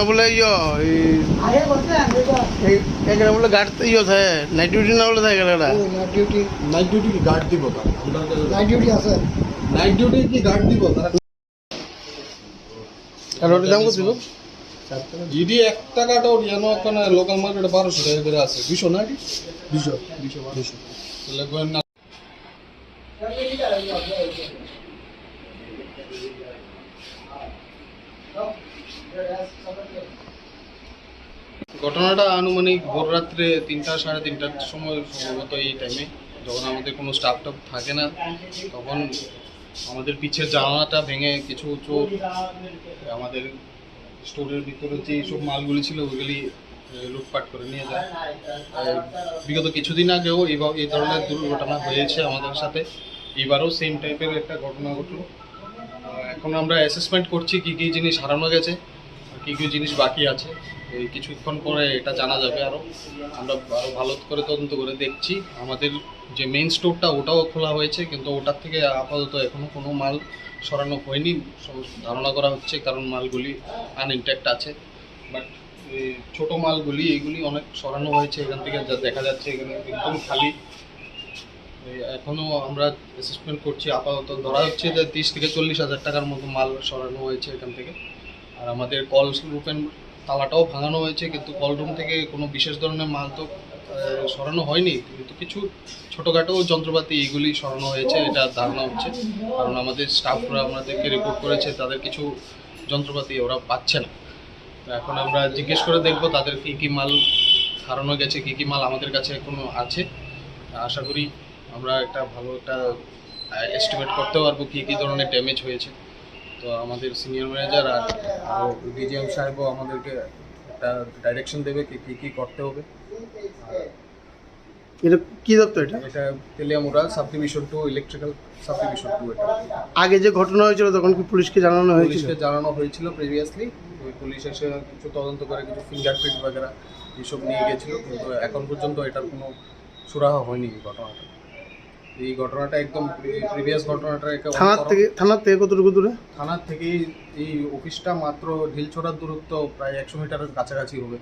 બોલે યો એકરા બોલે ગાર્ડ યો થાય નાઈટ ડ્યુટી ના নাইট ডিউটি নাইট ডিউটি কি দিব নাইট ডিউটি আছে। নাইট ডিউটি কি গার্ড দিব তার যদি এক টাকাটা ওর জানো লোকাল মার্কেটে বারোশো টাকা করে আছে। দুশো নাকি? ঘটনাটা আনুমানিক ভোর রাত্রে তিনটা সাড়ে তিনটার সময় সম্ভবত এই টাইমে যখন আমাদের কোনো স্টাফ টাফ থাকে না, তখন আমাদের পিছের জানালাটা ভেঙে কিছু চোর আমাদের স্টোরের ভিতরে যে সব মালগুলি ছিল ওইগুলি লুটপাট করে নিয়ে যায়। বিগত কিছুদিন আগেও এইভাবে এই ধরনের দুর্ঘটনা হয়েছে আমাদের সাথে। এবারও সেম টাইপের একটা ঘটনা ঘটলো। এখন আমরা অ্যাসেসমেন্ট করছি কী কী জিনিস হারানো গেছে কী কী জিনিস বাকি আছে। এই কিছুক্ষণ পরে এটা জানা যাবে আরও আমরা আরও ভালো করে তদন্ত করে দেখছি। আমাদের যে মেইন স্টোরটা ওটাও খোলা হয়েছে, কিন্তু ওটার থেকে আপাতত এখনও কোনো মাল সরানো হয়নি। ধারণা করা হচ্ছে কারণ মালগুলি আনইনট্যাক্ট আছে। বাট ছোট মালগুলি, এইগুলি অনেক সরানো হয়েছে এখান থেকে, যা দেখা যাচ্ছে এখানে একদম খালি। এখনও আমরা অ্যাসেসমেন্ট করছি, আপাতত ধরা হচ্ছে যে তিরিশ থেকে চল্লিশ হাজার টাকার মতো মাল সরানো হয়েছে এখান থেকে। আর আমাদের কল রুপেন তালাটাও ভাঙানো হয়েছে, কিন্তু কলরুম থেকে কোনো বিশেষ ধরনের মাল তো সরানো হয়নি, কিন্তু কিছু ছোটোখাটো যন্ত্রপাতি এগুলি সরানো হয়েছে, এটা ধারণা হচ্ছে। কারণ আমাদের স্টাফরা আমাদেরকে রিপোর্ট করেছে, তাদের কিছু যন্ত্রপাতি ওরা পাচ্ছে না। এখন আমরা জিজ্ঞেস করে দেখব তাদের কী কী মাল হারানো গেছে, কী কী মাল আমাদের কাছে এখনও আছে। আশা করি আমরা একটা ভালো একটা এস্টিমেট করতে পারব কী কী ধরনের ড্যামেজ হয়েছে। তো আমাদের সিনিয়র ম্যানেজার আর ডিজিএম সাহেবও আমাদেরকে একটা ডাইরেকশন দেবে কি কী কী করতে হবে। এটা কি দপ্তর এটা? এটা Teliamura sub division two electrical sub division two এটা। আগে যে ঘটনা হয়েছিল তখন কি পুলিশকে জানানো হয়েছিল? পুলিশকে জানানো হয়েছিল প্রিভিয়াসলি ওই পুলিশ এসে কিছু তদন্ত করে কিছু ফিঙ্গারপ্রিন্ট বাগেরা এসব নিয়ে গেছিল। কিন্তু এখন পর্যন্ত এটার কোনো সুরাহা হয়নি ঘটনাটা। এই ঘটনাটা একদম প্রিভিয়াস ঘটনাটা থানার থেকে থানার থেকে কতটুকু দূরে? থানার থেকে এই অফিসটা মাত্র ঢিলছোড়ার দূরত্ব প্রায় একশো মিটারের কাছাকাছি হবে।